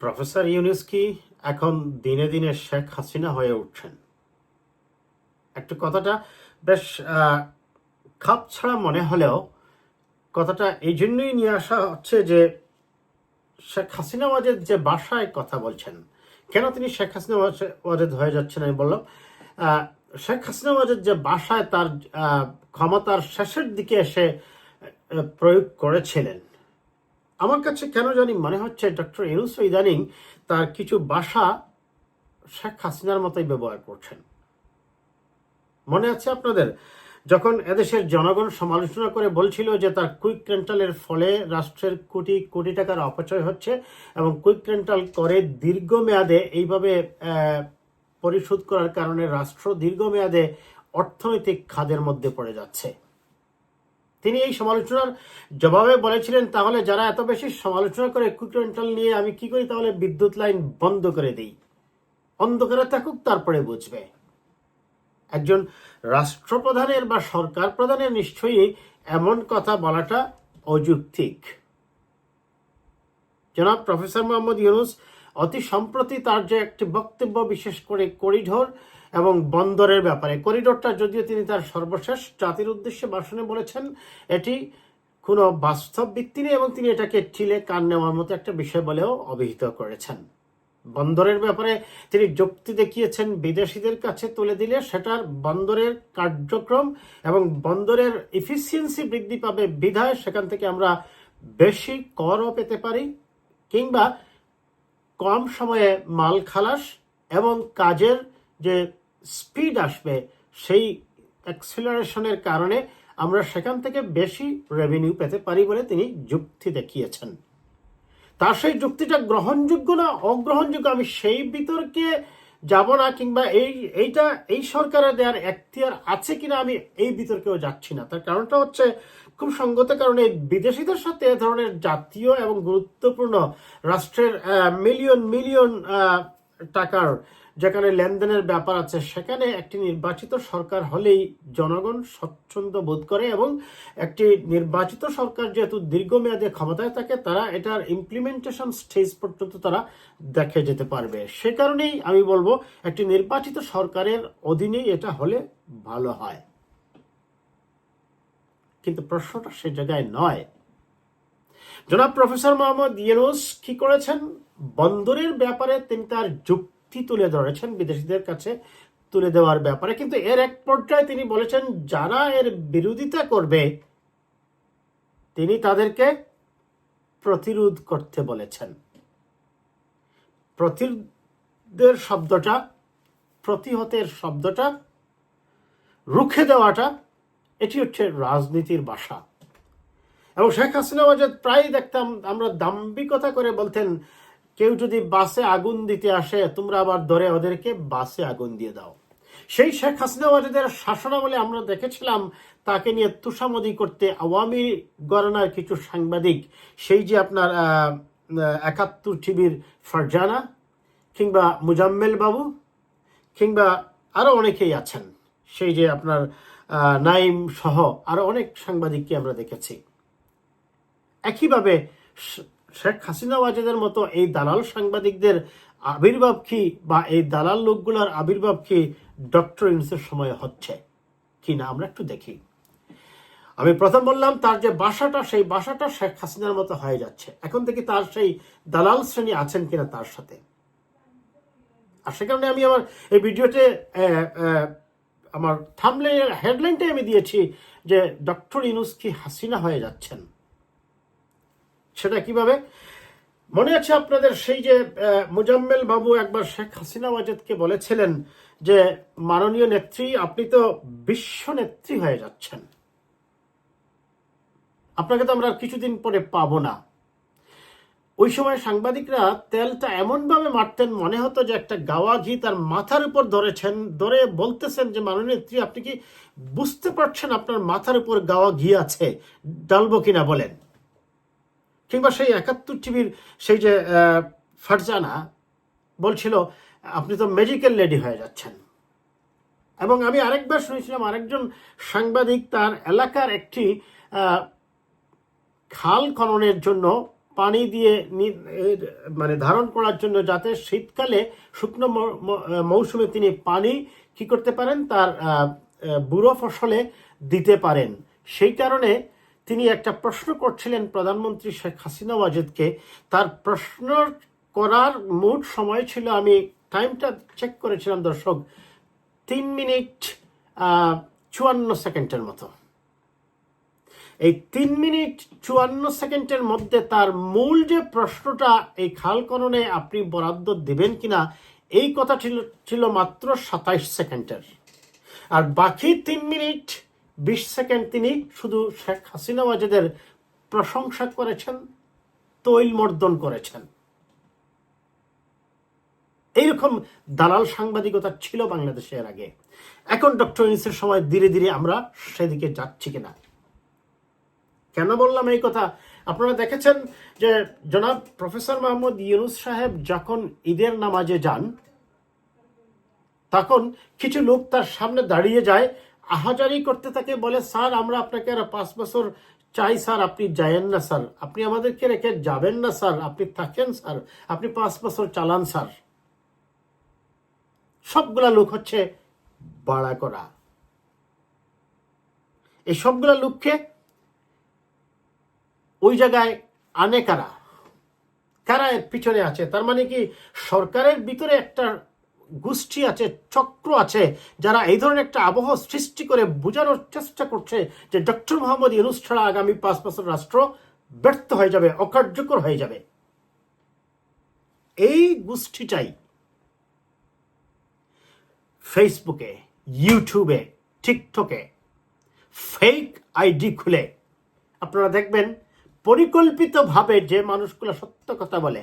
Professor Yunus কি এখন দিনে দিনে শেখ হাসিনা হয়ে উঠছেন। একটু কথাটা বেশ খাপ ছাড়া মনে হলেও কথাটা এই জন্যই নিয়ে আসা হচ্ছে যে শেখ হাসিনা ওয়াজেদ যে বাসায় কথা বলছেন, কেন তিনি শেখ হাসিনা ওয়াজেদ হয়ে যাচ্ছেন আমি বললাম শেখ হাসিনা ওয়াজেদ যে বাসায় তার ক্ষমতার শেষের দিকে এসে প্রয়োগ করেছিলেন আমার কাছে কেন জানি মনে হচ্ছে ডক্টর ইউনুস ইদানিং তার কিছু ভাষা শেখ হাসিনার মতোই ব্যবহার করছেন। মনে আছে আপনাদের? যখন এদেশের জনগণ সমালোচনা করে বলছিল যে তার কুইক রেন্টালের ফলে রাষ্ট্রের কোটি কোটি টাকার অপচয় হচ্ছে এবং কুইক রেন্টাল করে দীর্ঘমেয়াদে এইভাবে পরিশোধ করার কারণে রাষ্ট্র দীর্ঘমেয়াদে অর্থনৈতিক খাদের মধ্যে পড়ে যাচ্ছে। তিনি এই সমালোচনার জবাবে বলেছিলেন, তাহলে যারা এত বেশি সমালোচনা করে কুইক নিয়ে আমি কি করি? তাহলে বিদ্যুৎ লাইন বন্ধ করে দিই। অন্ধকারে থাকুক, তারপরে বুঝবে। একজন রাষ্ট্রপ্রধানের বা সরকার প্রধানের নিশ্চয়ই এমন কথা বলাটা অযৌক্তিক। জনাব প্রফেসর মোহাম্মদ ইউনুস, অতি সম্প্রতি তার যে একটি বক্তব্য, বিশেষ করে করিডোর এবং বন্দরের ব্যাপারে। করিডোরটা যদিও তিনি তার সর্বশেষ জাতির উদ্দেশ্যে ভাষণে বলেছেন, এটি কোনো বাস্তব ভিত্তি নেই এবং তিনি এটাকে ঠিলে কান নেওয়ার মতো একটা বিষয় বলেও অভিহিত করেছেন। বন্দরের ব্যাপারে তিনি যুক্তি দেখিয়েছেন, বিদেশিদের কাছে তুলে দিলে সেটার বন্দরের কার্যক্রম এবং বন্দরের ইফিসিয়েন্সি বৃদ্ধি পাবে বিধায় সেখান থেকে আমরা বেশি করও পেতে পারি কিংবা কম সময়ে মাল খালাস এবং কাজের যে স্পিড আসবে সেই অ্যাক্সিলারেশনের কারণে আমরা সেখান থেকে বেশি রেভিনিউ পেতে পারি বলে তিনি যুক্তি দেখিয়েছেন। তার সেই যুক্তিটা গ্রহণযোগ্য না অগ্রহণযোগ্য আমি সেই বিতর্কে যাব না কিংবা এই, এইটা, এই সরকারের দেওয়ার এখতিয়ার আছে কিনা আমি এই বিতর্কেও যাচ্ছি না। তার কারণটা হচ্ছে খুব সঙ্গত কারণে বিদেশিদের সাথে এ ধরনের জাতীয় এবং গুরুত্বপূর্ণ রাষ্ট্রের মিলিয়ন মিলিয়ন টাকার যেখানে লেনদেনের ব্যাপার আছে, সেখানে একটি নির্বাচিত সরকার হলেই জনগণ স্বচ্ছন্দ বোধ করে এবং একটি নির্বাচিত সরকার যেহেতু দীর্ঘমেয়াদে ক্ষমতায় থাকে, তারা এটার ইমপ্লিমেন্টেশন স্টেজ পর্যন্ত তারা দেখে যেতে পারবে। সে কারণেই আমি বলব, একটি নির্বাচিত সরকারের অধীনেই এটা হলে ভালো হয়। কিন্তু প্রশ্নটা সে জায়গায় নয়। জনাব প্রফেসর মোহাম্মদ ইউনুস কি করেছেন? বন্দরের ব্যাপারে তিনি তার যুক্তি তুলে ধরেছেন বিদেশিদের কাছে তুলে দেওয়ার ব্যাপারে। কিন্তু এর এক পর্যায়ে তিনি বলেছেন, যারা এর বিরোধিতা করবে, তিনি তাদেরকে প্রতিরোধ করতে বলেছেন। প্রতিরোধের শব্দটা, প্রতিহতের শব্দটা, রুখে দেওয়াটা, এটি হচ্ছে রাজনীতির ভাষা এবং শেখ হাসিনা প্রায় দেখতাম, আমরা দাম্ভিকতা করে বলতেন কেউ যদি বাসে আগুন দিতে আসে, তোমরা আবার ধরে ওদেরকে বাসে আগুন দিয়ে দাও। সেই শেখ হাসিনা ওয়াজেদের শাসনামলে আমরা দেখেছিলাম, তাকে নিয়ে তুষামদি করতে আওয়ামী গণনার কিছু সাংবাদিক, সেই যে আপনার একাত্তর টিভির ফারজানা, কিংবা মুজাম্মেল বাবু, কিংবা আরও অনেকেই আছেন। সেই যে আপনার নাইম সহ আরও অনেক সাংবাদিককে আমরা দেখেছি। একইভাবে শেখ হাসিনা ওয়াজেদের মতো এই দালাল সাংবাদিকদের আবির্ভাব কি বা এই দালাল লোকগুলোর আবির্ভাব কি ডক্টর ইউনুসের সময় হচ্ছে? কি না আমরা একটু দেখি। আমি প্রথম বললাম, তার যে বাসাটা, সেই বাসাটা শেখ হাসিনার মতো হয়ে যাচ্ছে। এখন থেকে তার সেই দালাল শ্রেণি আছেন কিনা তার সাথে? আর সে কারণে আমি আমার এই ভিডিওতে আমার থামলাইনের হেডলাইনটাই আমি দিয়েছি যে ডক্টর ইনুস কি হাসিনা হয়ে যাচ্ছেন? সেটা কীভাবে? মনে আছে আপনাদের সেই যে মুজাম্মেল বাবু একবার শেখ হাসিনা ওয়াজেদকে বলেছিলেন যে, মাননীয় নেত্রী, আপনি তো বিশ্ব নেত্রী হয়ে যাচ্ছেন। আপনাকে তো আমরা কিছুদিন পরে পাবো না। ওই সময় সাংবাদিকরা তেলটা এমনভাবে মারতেন, মনে হতো যে একটা গাওয়া ঘি তার মাথার উপর ধরেছেন, ধরে বলতেছেন যে, মাননীয় নেত্রী, আপনি কি বুঝতে পারছেন আপনার মাথার উপর গাওয়া ঘি আছে? ডালবো কিনা বলেন। কিংবা সেই একাত্তর টিভির সেই যে ফারজানা বলছিল, আপনি তো ম্যাজিক্যাল লেডি হয়ে যাচ্ছেন। এবং আমি আরেকবার শুনেছিলাম, আরেকজন সাংবাদিক তার এলাকার একটি খাল খননের জন্য পানি দিয়ে মানে ধারণ করার জন্য যাতে শীতকালে শুকনো মৌসুমে তিনি পানি কি করতে পারেন, তার বুড়ো ফসলে দিতে পারেন। সেই কারণে তিনি একটা প্রশ্ন করছিলেন প্রধানমন্ত্রী শেখ হাসিনা ওয়াজেদকে। তার প্রশ্ন করার মোট সময় ছিল, আমি টাইমটা চেক করেছিলাম দর্শক, তিন মিনিট চুয়ান্ন সেকেন্ডের মতো। এই তিন মিনিট, চুয়ান্ন সেকেন্ডের মধ্যে তার মূল যে প্রশ্নটা এই খাল খননে আপনি বরাদ্দ দেবেন কিনা, এই কথা ছিল ছিল মাত্র সাতাইশ সেকেন্ডের। আর বাকি তিন মিনিট বিশ সেকেন্ড তিনি শুধু শেখ হাসিনা ওয়াজেদের প্রশংসা করেছেন, তৈল মর্দন করেছেন। এইরকম দালাল সাংবাদিকতা ছিল বাংলাদেশের আগে। এখন ডক্টর ইউনিসের সময় ধীরে ধীরে আমরা সেদিকে যাচ্ছি কিনা? কেন বললাম এই কথা? আপনারা দেখেছেন যে জনাব প্রফেসর মোহাম্মদ ইউনুস সাহেব যখন ঈদের নামাজে যান, তখন কিছু লোক তার সামনে দাঁড়িয়ে যায় আহাজারি করতে থাকে, বলে, স্যার, আমরা আপনাকে আর পাঁচ বছর চাই, স্যার। আপনি যায়েন না, স্যার। আপনি আমাদেরকে রেখে যাবেন না, স্যার। আপনি থাকেন, স্যার। আপনি পাঁচ বছর চালান, স্যার। সবগুলা লোক হচ্ছে বাড়া করা। এই সবগুলা লোককে ওই জায়গায় আনে কারা? কারা এর পিছনে আছে? তার মানে কি সরকারের ভিতরে একটা গোষ্ঠী আছে, চক্র আছে, যারা এই ধরনের একটা আবহ সৃষ্টি করে বোঝানোর চেষ্টা করছে যে ডক্টর মোহাম্মদ ইউনুস ছাড়া আগামী পাঁচ বছর রাষ্ট্র ব্যর্থ হয়ে যাবে, অকার্যকর হয়ে যাবে। এই গোষ্ঠীটাই ফেসবুকে ইউটিউবে টিকটকে ফেক আইডি খুলে। আপনারা দেখবেন, পরিকল্পিতভাবে যে মানুষগুলো সত্য কথা বলে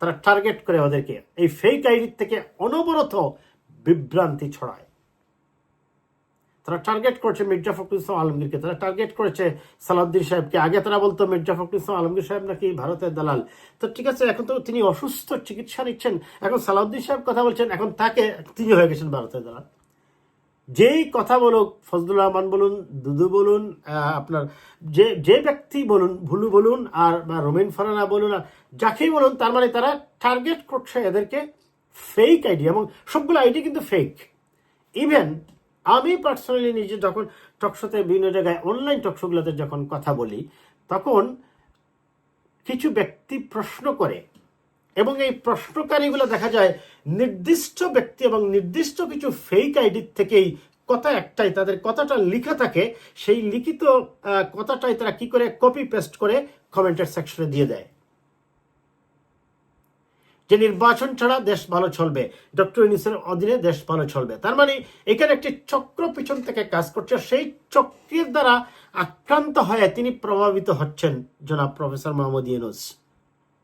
তারা টার্গেট করে ওদেরকে। এই ফেক আইডির থেকে অনবরত বিভ্রান্তি ছড়ায়। তারা টার্গেট করেছে মির্জা ফখরুল ইসলাম আলমগীরকে। তারা টার্গেট করেছে সালাউদ্দিন সাহেবকে। আগে তারা বলতো, মির্জা ফখরুল ইসলাম আলমগীর সাহেব নাকি ভারতের দালাল? তো ঠিক আছে, এখন তো তিনি অসুস্থ, চিকিৎসা নিচ্ছেন। এখন সালাউদ্দিন সাহেব কথা বলছেন, এখন তাকে তিনি হয়ে গেছেন ভারতের দালাল। যেই কথা বলুক, ফজলুর রহমান বলুন, দুদু বলুন আপনার যে যে ব্যক্তি বলুন, ভুলু বলুন, আর, বা রোমেন ফারানা বলুন, আর যাকেই বলুন, তার মানে তারা টার্গেট করছে এদেরকে ফেক আইডি এবং সবগুলো আইডি কিন্তু ফেক ইভেন আমি পার্সোনালি নিজে যখন টকশোতে বিভিন্ন জায়গায় অনলাইন টকশোগুলোতে যখন কথা বলি, তখন কিছু ব্যক্তি প্রশ্ন করে এবং এই প্রশ্নকারীগুলো দেখা যায় নির্দিষ্ট ব্যক্তি এবং নির্দিষ্ট কিছু ফেক আইডির থেকেই কথা একটাই, তাদের কথাটা লিখা থাকে, সেই লিখিত কথাটাই তারা কি করে? কপি পেস্ট করে কমেন্টের সেকশনে দিয়ে দেয়। যে নির্বাচন ছাড়া দেশ ভালো চলবে, ডক্টর ইউনিসের অধীনে দেশ ভালো চলবে। তার মানে এখানে একটি চক্র পিছন থেকে কাজ করছে, সেই চক্রের দ্বারা আক্রান্ত হয়ে তিনি প্রভাবিত হচ্ছেন, জনাব professor Mohammad Yunus.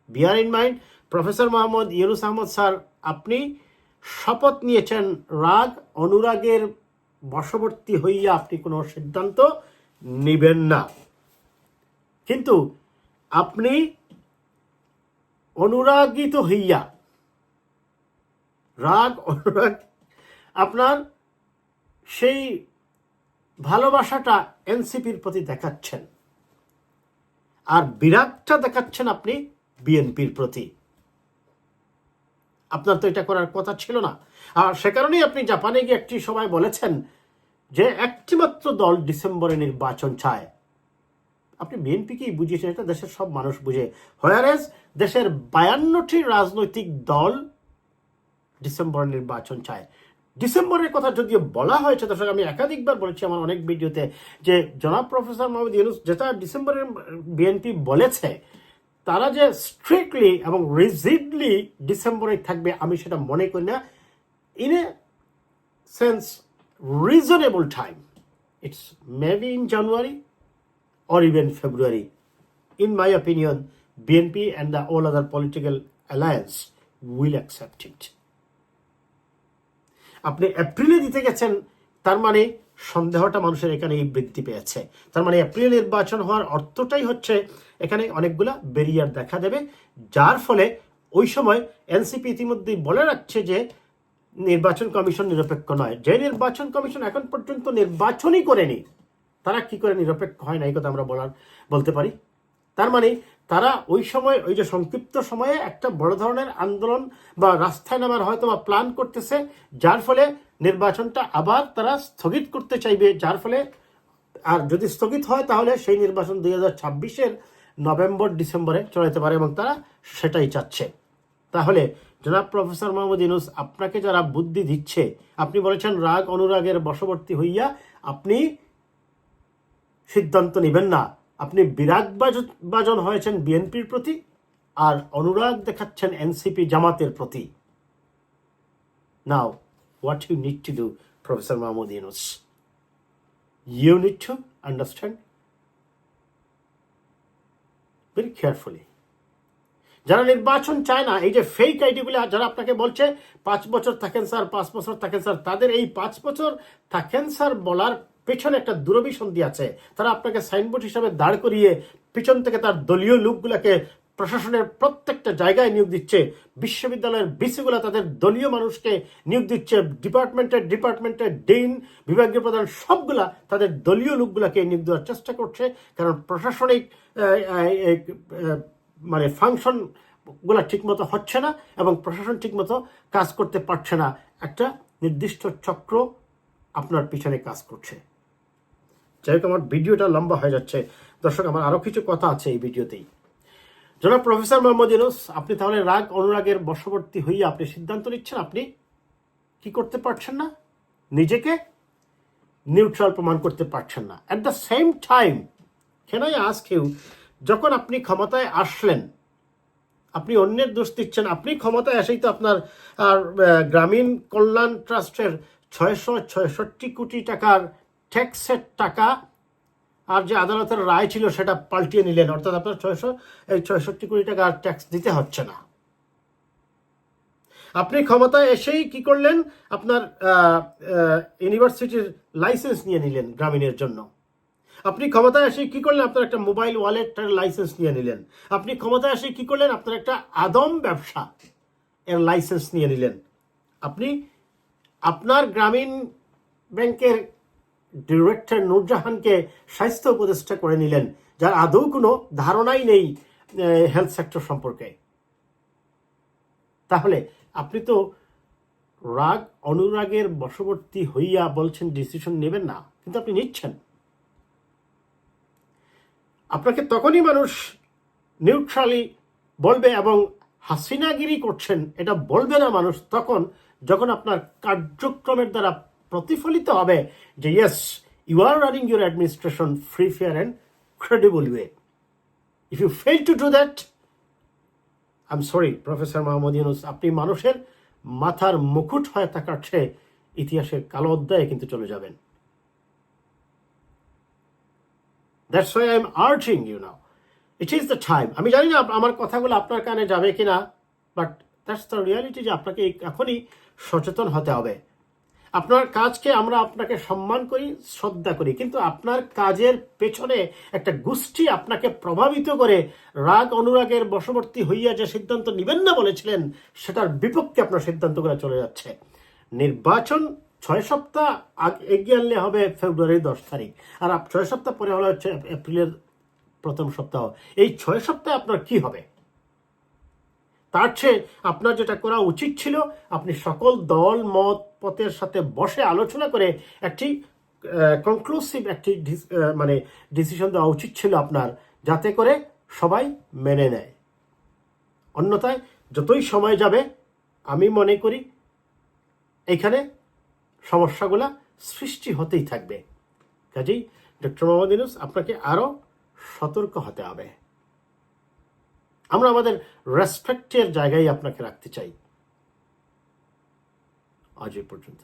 Bear in mind professor Mohammad Yunus Ahmad sir, আপনি শপথ নিয়েছেন রাগ, অনুরাগের বশবর্তী হইয়া আপনি কোনো সিদ্ধান্ত নেবেন না। কিন্তু আপনি অনুরাগিত হইয়া, রাগ, অনুরাগ, আপনার সেই ভালোবাসাটা এনসিপির প্রতি দেখাচ্ছেন। আর বিরাটটা দেখাচ্ছেন আপনি বিএনপির প্রতি। আপনার তো এটা করার কথা ছিল না। আর সে কারণেই আপনি জাপানে গিয়ে একটি সময় বলেছেন যে একটিমাত্র দল ডিসেম্বরে নির্বাচন চায়। আপনি বিএনপিকেই বুঝিয়েছেন? এটা দেশের সব মানুষ বুঝে। হোয়ারেজ দেশের বায়ান্নটি রাজনৈতিক দল ডিসেম্বর নির্বাচন চায়। ডিসেম্বরের কথা যদিও বলা হয়েছে, দর্শক, আমি একাধিকবার বলেছি আমার অনেক ভিডিওতে যে জনাব প্রফেসর মোহাম্মদ ইউনুস যেটা ডিসেম্বরের বিএনপি বলেছে তারা যে স্ট্রিক্টলি এবং রিজিডলি ডিসেম্বরে থাকবে আমি সেটা মনে করি না in a sense reasonable time it's maybe in January or even February in my opinion, BNP and the all other political alliance will accept it. আপনি এপ্রিলে দিতে গেছেন তার মানে সন্দেহটা মানুষের এখানে এই বৃদ্ধি পেয়েছে। তার মানে এপ্রিল নির্বাচন হওয়ার অর্থটাই হচ্ছে এখানে অনেকগুলা ব্যারিয়ার দেখা দেবে, যার ফলে ওই সময় এনসিপি ইতিমধ্যেই বলে রাখছে যে নির্বাচন কমিশন নিরপেক্ষ নয়। যে নির্বাচন কমিশন এখন পর্যন্ত নির্বাচনই করেনি, তারা কি করে নিরপেক্ষ হয় না, এই কথা আমরা বলার, বলতে পারি। তার মানে তারা ওই সময়, ওই যে সংক্ষিপ্ত সময়ে একটা বড় ধরনের আন্দোলন বা রাস্তায় নামার হয়তো বা প্ল্যান করতেছে, যার ফলে নির্বাচনটা আবার তারা স্থগিত করতে চাইবে, যার ফলে আর যদি স্থগিত হয় তাহলে সেই নির্বাচন দুই হাজার ছাব্বিশের নভেম্বর, ডিসেম্বরে চলে যেতে পারে এবং তারা সেটাই চাচ্ছে। তাহলে জনাব প্রফেসর মোহাম্মদ ইউনুস, আপনাকে যারা বুদ্ধি দিচ্ছে, আপনি বলেছেন রাগ অনুরাগের বশবর্তী হইয়া আপনি সিদ্ধান্ত নেবেন না। আপনি বিরাগ বাজন হয়েছেন বিএনপির প্রতি আর অনুরাগ দেখাচ্ছেন এনসিপি জামাতের প্রতি। Now what you need to do professor Mahmud Yunus you need to understand very carefully যারা নির্বাচন চায় না, এই যে ফেক আইডিগুলো যারা আপনাকে বলছে, পাঁচ বছর থাকেন স্যার, পাঁচ বছর থাকেন স্যার, তাদের এই পাঁচ বছর থাকেন স্যার বলার পেছনে একটা দূরভিসন্ধি আছে। তারা আপনাকে সাইনবোর্ড হিসাবে দাঁড় করিয়ে পিছন থেকে তার দলীয় লোকগুলোকে প্রশাসনের প্রত্যেকটা জায়গায় নিয়োগ দিচ্ছে। বিশ্ববিদ্যালয়ের বিসিগুলো তাদের দলীয় মানুষকে নিয়োগ দিচ্ছে। ডিপার্টমেন্টের ডিপার্টমেন্টের ডিন, বিভাগীয় প্রধান সবগুলা তাদের দলীয় লোকগুলাকে নিয়োগ দেওয়ার চেষ্টা করছে। কারণ প্রশাসনিক মানে ফাংশনগুলা ঠিকমতো হচ্ছে না এবং প্রশাসন ঠিকমতো কাজ করতে পারছে না। একটা নির্দিষ্ট চক্র আপনার পিছনে কাজ করছে। যাই হোক আমার ভিডিওটা লম্বা হয়ে যাচ্ছে, দর্শক, আমার আরও কিছু কথা আছে এই ভিডিওতেই। জনাব প্রফেসর মোহাম্মদ ইউনুস, আপনি তাহলে রাগ, অনুরাগের বশবর্তী হইয়া আপনি সিদ্ধান্ত নিচ্ছেন? আপনি কি করতে পারছেন না? নিজেকে নিউট্রাল প্রমাণ করতে পারছেন না। At the same time can ask you যখন আপনি ক্ষমতায় আসলেন, আপনি অন্যের দোষ দিচ্ছেন, আপনি ক্ষমতায় এসেই তো আপনার, আর গ্রামীণ কল্যাণ ট্রাস্টের ছয়শো ছয়ষট্টি কোটি টাকার ট্যাক্সের টাকা আর যে আদালতের রায় ছিল সেটা পাল্টিয়ে নিলেন, অর্থাৎ আপনার ছয়শো, এই ছয়ষট্টি কোটি টাকা আর ট্যাক্স দিতে হচ্ছে না। আপনি ক্ষমতায় এসেই কি করলেন? আপনার ইউনিভার্সিটির লাইসেন্স নিয়ে নিলেন গ্রামীণের জন্য। আপনি ক্ষমতায় এসে কি করলেন? আপনার একটা মোবাইল ওয়ালেটের লাইসেন্স নিয়ে নিলেন। আপনি ক্ষমতায় এসে কি করলেন? আপনার একটা আদম ব্যবসা এর লাইসেন্স নিয়ে নিলেন। আপনি আপনার গ্রামীণ ব্যাংকের ডিরেক্টর নূরজাহানকে স্বাস্থ্য উপদেষ্টা করে নিলেন, যার আদৌ কোনো ধারণাই নেই হেলথ সেক্টর সম্পর্কে। তাহলে আপনি তো রাগ, অনুরাগের বশবর্তী হইয়া বলছেন ডিসিশন নেবেন না, কিন্তু আপনি নিচ্ছেন। আপনাকে তখনই মানুষ নিউট্রালি বলবে এবং হাসিনাগিরি করছেন, এটা বলবে না মানুষ, তখন যখন আপনার কার্যক্রমের দ্বারা প্রতিফলিত হবে যে yes you are running your administration free fair and credible way if you fail to do that I am sorry professor Mahmud Yunus আপনি মানুষের মাথার মুকুট হয়ে থাকার চেয়ে ইতিহাসের কালো অধ্যায়ে কিন্তু চলে যাবেন। That's why I am urging you now it is the time আমি জানি না আমার কথাগুলো আপনার কানে যাবে কিনা বাট দ্যাটস দ্য রিয়ালিটি যে আপনাকে এখনই সচেতন হতে হবে। আপনার কাজকে আমরা আপনাকে সম্মান করি, শ্রদ্ধা করি, কিন্তু আপনার কাজের পেছনে একটা গোষ্ঠী আপনাকে প্রভাবিত করে রাগ অনুরাগের বশবর্তী হইয়া যে সিদ্ধান্ত নিবেন না বলেছিলেন, সেটার বিপক্ষে আপনার সিদ্ধান্ত করে চলে যাচ্ছে। নির্বাচন ছয় সপ্তাহ আগ- এগিয়ে আনলে হবে ফেব্রুয়ারি দশ তারিখ, আর ছয় সপ্তাহ পরে হলে হচ্ছে এপ্রিলের প্রথম সপ্তাহ। এই ছয় সপ্তাহে আপনার কি হবে? তার চেয়ে আপনার যেটা করা উচিত ছিল, আপনি সকল দল, মত, পথের সাথে বসে আলোচনা করে একটি কনক্লুসিভ একটি মানে ডিসিশন দেওয়া উচিত ছিল আপনার, যাতে করে সবাই মেনে নেয়। অন্যথায় যতই সময় যাবে, আমি মনে করি এখানে সমস্যাগুলা সৃষ্টি হতেই থাকবে। কাজেই ডক্টর মোহাম্মদ ইউনুস আপনাকে আরও সতর্ক হতে হবে। আমরা আমাদের রেসপেক্টের জায়গায় আপনাকে রাখতে চাই। আজ এই পর্যন্ত।